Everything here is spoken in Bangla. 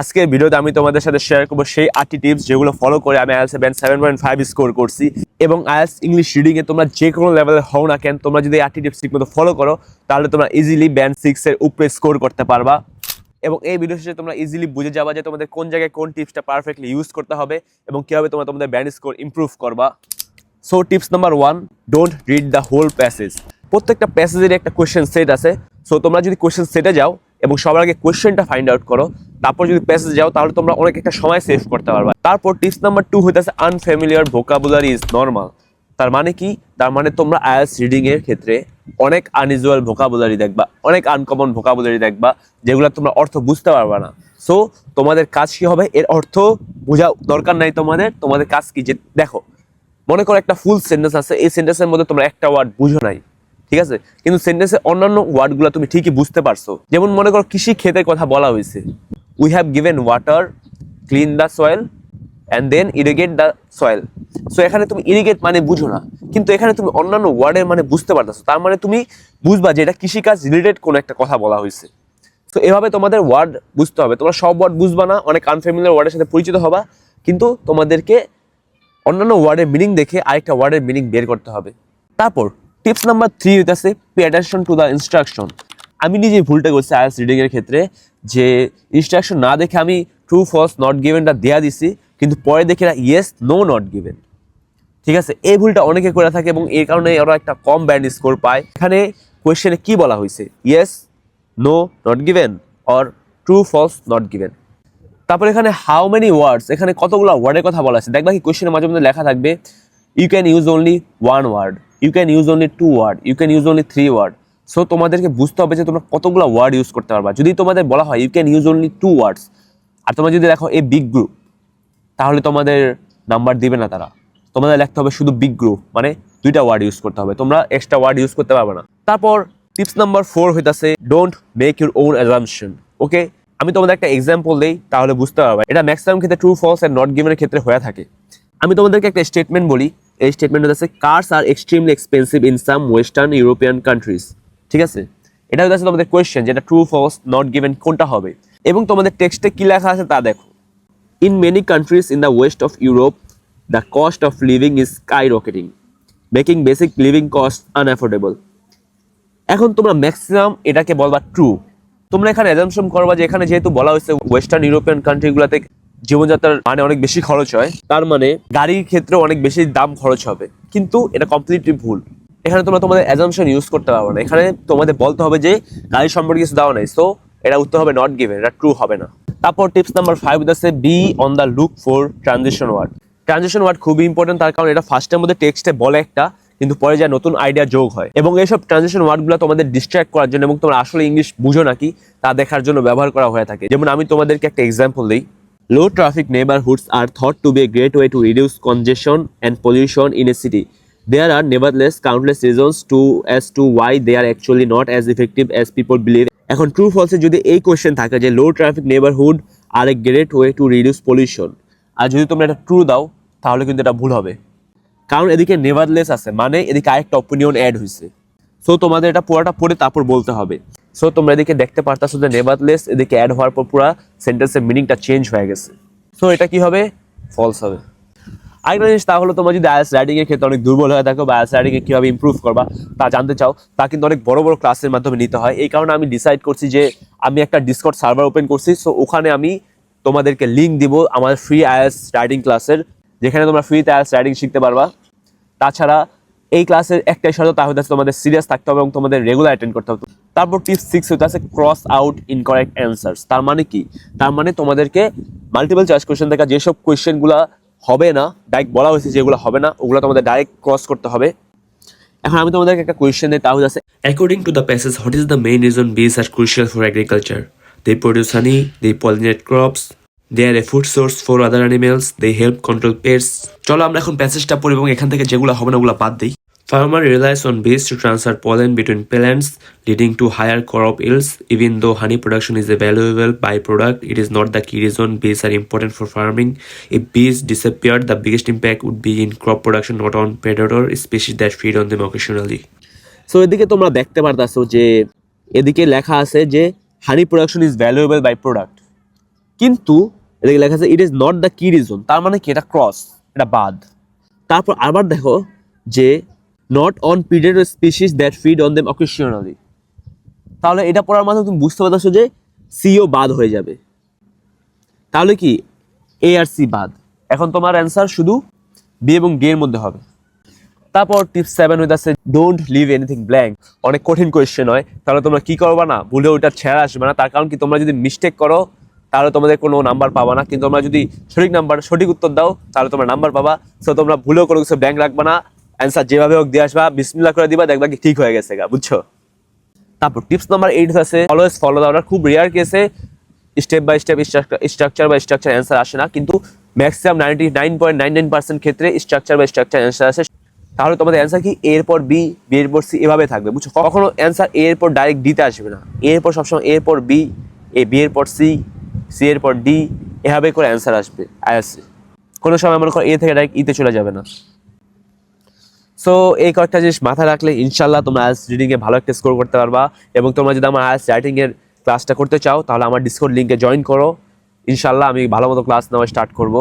আজকের ভিডিওতে আমি তোমাদের সাথে শেয়ার করব সেই আটটি টিপস যেগুলো ফলো করে আমি IELTS band seven point five score করছি এবং আইএলস ইংলিশ রিডিংয়ে তোমরা যে কোনো লেভেলে হও না কেন, তোমরা যদি আটটি টিপস ঠিকমতো ফলো করো, তাহলে তোমরা ইজিলি ব্যান্ড সিক্সের উপরে স্কোর করতে পারবা। এবং এই ভিডিও শেষে তোমরা ইজিলি বুঝে যাবা যে তোমাদের কোন জায়গায় কোন টিপসটা পারফেক্টলি ইউজ করতে হবে এবং কীভাবে তোমরা তোমাদের ব্যান্ড স্কোর ইমপ্রুভ করবা। So tips number one don't read the whole passage প্রত্যেকটা প্যাসেজের একটা কোয়েশ্চেন সেট আছে। সো তোমরা যদি কোয়েশ্চেন সেটে যাও এবং সবার আগে কোয়েশ্চেনটা ফাইন্ড আউট করো। তারপর যদি প্যাসেজ যাও, তাহলে তোমরা অনেক একটা সময় সেভ করতে পারবা। তারপর টিপস নাম্বার টু হইতেছে আনফ্যামিলিয়ার ভোকাবুলারি ইজ নর্মাল তার মানে কি? তার মানে তোমরা আয়াস রিডিং এর ক্ষেত্রে অনেক আনইউজুয়াল ভোকাবুলারি দেখবা, অনেক আনকমন ভোকাবুলারি দেখবা, যেগুলো তোমরা অর্থ বুঝতে পারবে না। সো তোমাদের কাজ কি হবে? এর অর্থ বোঝা দরকার নাই তোমাদের। তোমাদের কাজ কি? যে দেখো, মনে করো একটা ফুল সেন্টেন্স আছে, এই সেন্টেন্সের মধ্যে তোমরা একটা ওয়ার্ড বুঝো নাই। ঠিক আছে? কিন্তু সেন্টেন্সের অন্যান্য ওয়ার্ডগুলো তুমি ঠিকই বুঝতে পারছ। যেমন মনে করো কৃষি ক্ষেতের কথা বলা হয়েছে। We have given water clean the soil and then irrigate the soil so এখানে তুমি ইরিগেট মানে বুঝো না। কিন্তু এখানে তুমি অন্যান্য ওয়ার্ডের মানে বুঝতে পারতেছো। তার মানে তুমি বুঝবা যে এটা কৃষিকাজ রিলেটেড কোনো একটা কথা বলা হয়েছে। তো এভাবে তোমাদের ওয়ার্ড বুঝতে হবে। তোমরা সব ওয়ার্ড বুঝবা না, অনেক আনফ্যামিলিয়ার ওয়ার্ডের সাথে পরিচিত হবা। কিন্তু তোমাদেরকে অন্যান্য ওয়ার্ডের মিনিং দেখে আরেকটা ওয়ার্ডের মিনিং বের করতে হবে। তারপর টিপস নাম্বার থ্রি হইতেছে pay attention to the instruction আমি নিজে ভুলটা করছি আয়াস রিডিংয়ের ক্ষেত্রে, যে ইনস্ট্রাকশন না দেখে আমি ট্রু ফলস নট গিভেনটা দেয়া দিছি, কিন্তু পরে দেখে না ইয়েস নো নট গিভেন ঠিক আছে? এই ভুলটা অনেকে করে থাকে এবং এর কারণে ওরা একটা কম ব্যান্ড স্কোর পায়। এখানে কোয়েশ্চেনে কি বলা হয়েছে? Yes no not given or true false not given তারপর এখানে হাউ মেনি ওয়ার্ডস এখানে কতগুলো ওয়ার্ডের কথা বলা আছে? দেখবা কি কোয়েশ্চেনের মাঝে মধ্যে লেখা থাকবে। You can use only one word you can use only two word you can use only three word so তোমাদেরকে বুঝতে হবে যে তোমরা কতগুলো ওয়ার্ড ইউজ করতে পারবা। যদি তোমাদের বলা হয় you can use only two words আর তোমরা যদি দেখো এ বিগ গ্রুপ তাহলে তোমাদের নাম্বার দিবে না তারা। তোমাদের লিখতে হবে শুধু বিগ গ্রুপ মানে দুইটা ওয়ার্ড ইউজ করতে হবে। তোমরা এক্সট্রা ওয়ার্ড ইউজ করতে পারবে না। তারপর টিপস নাম্বার ফোর হইতাছে don't make your own assumption okay আমি তোমাদের একটা এক্সাম্পল দিই, তাহলে বুঝতে পারবে। এটা ম্যাক্সিমাম ক্ষেত্রে ট্রু ফলস এন্ড নট গিভেনের ক্ষেত্রে হয়ে থাকে। আমি তোমাদেরকে একটা স্টেটমেন্ট বলি। এই স্টেটমেন্ট হচ্ছে cars are extremely expensive in some western European countries ঠিক আছে? এটা হচ্ছে তোমাদের কোয়েশ্চেন যেটা ট্রু ফলস নট গিভেন কোনটা হবে? এবং তোমাদের টেক্সটে কি লেখা আছে তা দেখো। In many countries in west of Europe the cost of living living is skyrocketing, making basic living costs unaffordable. এখন তোমরা ম্যাক্সিমাম এটাকে বলবা ট্রু তোমরা এখানে অ্যাজামশন করবা যে এখানে যেহেতু বলা হয়েছে ওয়েস্টার্ন ইউরোপিয়ান কান্ট্রিগুলোতে জীবনযাত্রার মানে অনেক বেশি খরচ হয়। তার মানে গাড়ির ক্ষেত্রে অনেক বেশি দাম খরচ হবে। কিন্তু এটা কমপ্লিটলি ভুল। এখানে তোমরা তোমাদের অ্যাজামশন ইউজ করতে পারবে না। এখানে তোমাদের বলতে হবে যে গাড়ি সম্পর্কে কিছু দেওয়া নেই। সো এটা উত্তর হবে নট গিভেন এটা ট্রু হবে না। তারপর টিপস নাম্বার ফাইভ হচ্ছে be on the look for transition word transition word খুবই ইম্পর্টেন্ট তার কারণ এটা ফার্স্টের মধ্যে টেক্সটে বলে একটা, কিন্তু পরে যা নতুন আইডিয়া যোগ হয়। এবং এইসব ট্রানজিশন ওয়ার্ডগুলো তোমাদের ডিস্ট্র্যাক্ট করার জন্য এবং তোমরা আসলে ইংলিশ বুঝো নাকি, তা দেখার জন্য ব্যবহার করা হয়ে থাকে। যেমন আমি তোমাদেরকে একটা এক্সাম্পল দিই। Low traffic neighbourhoods are thought to be a great way to reduce congestion and pollution in a city there are nevertheless countless reasons to as to why they are actually not as effective as people believe এখন ট্রু ফলসে যদি এই কোয়েশ্চেন থাকে যে low traffic neighbourhood are a great way to reduce pollution আর যদি তোমরা এটা ট্রু দাও, তাহলে কিন্তু এটা ভুল হবে। কারণ এদিকে নেভারলেস আছে মানে এদিকে আরেকটা অপিনিয়ন অ্যাড হয়েছে সো তোমাদের এটা পুরোটা পড়ে তারপর বলতে হবে। সো তোমরা এদিকে দেখতে পারতাছো যে নেভারলেস এদিকে অ্যাড হওয়ার পর পুরো সেন্টেন্সের মিনিংটা চেঞ্জ হয়ে গেছে। সো এটা কি হবে? ফলস হবে। আরেকটা জিনিস, তা হলো তোমরা যদি আয়াস রাইডিং এর ক্ষেত্রে অনেক দুর্বল হয়ে থাকো বা আয়াস রাইডিং এ কীভাবে ইমপ্রুভ করবা, তা জানতে চাও, তা কিন্তু অনেক বড় বড় ক্লাসের মাধ্যমে নিতে হয়। এই কারণে আমি ডিসাইড করছি যে আমি একটা ডিসকট সার্ভার ওপেন করছি। সো ওখানে আমি তোমাদেরকে লিঙ্ক দিব আমার ফ্রি আয়াস রাইডিং ক্লাসের যেখানে তোমরা ফ্রিতে আয়াস রাইডিং শিখতে পারবা। তাছাড়া এই ক্লাসের একটাই শর্ত, তা হচ্ছে তোমাদের সিরিয়াস থাকতে হবে এবং তোমাদের রেগুলার অ্যাটেন্ড করতে হবে। তারপর টিপস সিক্স হতে আছে ক্রস আউট ইনকারেক্ট অ্যান্সার্স তার মানে কি তার মানে তোমাদেরকে মাল্টিপল চয়েস কোয়েশ্চেন থেকে যেসব কোয়েশ্চেনগুলো হবে না ডাইরেক্ট বলা হয়েছে যেগুলো হবে না ওগুলো তোমাদের ডাইরেক্ট ক্রস করতে হবে এখন আমি তোমাদেরকে একটা কোয়েশ্চেন দিই তা হচ্ছে According to the passage, what is the main reason bees are crucial for agriculture? They produce honey, they pollinate crops, they are a food source for other animals, they help control pests. চলো আমরা এখন প্যাসেজটা পড়ি এবং এখান থেকে যেগুলো হবে না ওগুলো বাদ দিই Farmer relies on bees to transfer pollen between plants, leading to higher crop yields. Even though honey production is a valuable byproduct, it is not the key reason bees are important for farming. If bees disappeared, the biggest impact would be in crop production, not on predator species that feed on them occasionally. So এদিকে তোমরা দেখতে পারতাছো যে এদিকে লেখা আছে যে honey production is valuable by product কিন্তু এটাকে লেখা আছে it is not the key reason তার মানে কি এটা ক্রস এটা বাদ তারপর আবার দেখো যে not on predator species that feed on them occasionally তাহলে এটা পড়ার মাধ্যমে তুমি বুঝতে পারছ যে সিও বাদ হয়ে যাবে। তাহলে কি? এ আর সি বাদ। এখন তোমার অ্যান্সার শুধু বি এবং ডি এর মধ্যে হবে। তারপর টিপস সেভেন হইতে আছে ডোন্ট লিভ এনিথিং ব্ল্যাঙ্ক অনেক কঠিন কোয়েশ্চেন হয়। তাহলে তোমরা কি করবা না? ভুলে ওইটা ছেড়ে আসবে না। তার কারণ কি? তোমরা যদি মিস্টেক করো, তাহলে তোমাদের কোনো নাম্বার পাবা না। কিন্তু তোমরা যদি সঠিক নাম্বার সঠিক উত্তর দাও, তাহলে তোমরা নাম্বার পাবা। সো তোমরা ভুলেও কোনো কিছু ব্ল্যাঙ্ক রাখবা না। অ্যান্সার যেভাবে হোক দিয়ে আসবা বিসমিল্লা করে দিবা, দেখবা ঠিক হয়ে গেছে গা, বুঝছ? তারপর টিপস নাম্বার এইট আছে অলওয়েজ ফলো দেওয়াটা খুব রেয়ার কেসে স্টেপ বাই স্টেপ স্ট্রাকচার বা স্ট্রাকচার অ্যান্সার আসে না, কিন্তু maximum ninety nine point nine nine percent ক্ষেত্রে স্ট্রাকচার বাই স্ট্রাকচার অ্যান্সার আসে। তাহলে তোমাদের অ্যান্সার কি? এর পর বি বি এর পর সি এভাবে থাকবে, বুঝছ? কখনো অ্যান্সার এর পর ডাইরেক্ট ডিতে আসবে না। এর পর সবসময় এর পর বি এ বি এর পর সি সি এর পর ডি এভাবে করে অ্যান্সার আসবে আইএসসি কোনো সময় মনে করো এ থেকে ডাইরেক্ট ইতে চলে যাবে না। সো এই কয়েকটা জিনিস মাথায় রাখলে ইনশাল্লাহ তোমরা আইএলস রিডিংয়ে ভালো একটা স্কোর করতে পারবা এবং তোমরা যদি আমার আইএলস রাইটিংয়ের ক্লাসটা করতে চাও, তাহলে আমার ডিসকোড লিঙ্কে জয়েন করো। ইনশাল্লাহ আমি ভালো মতো ক্লাস নেওয়া স্টার্ট করব।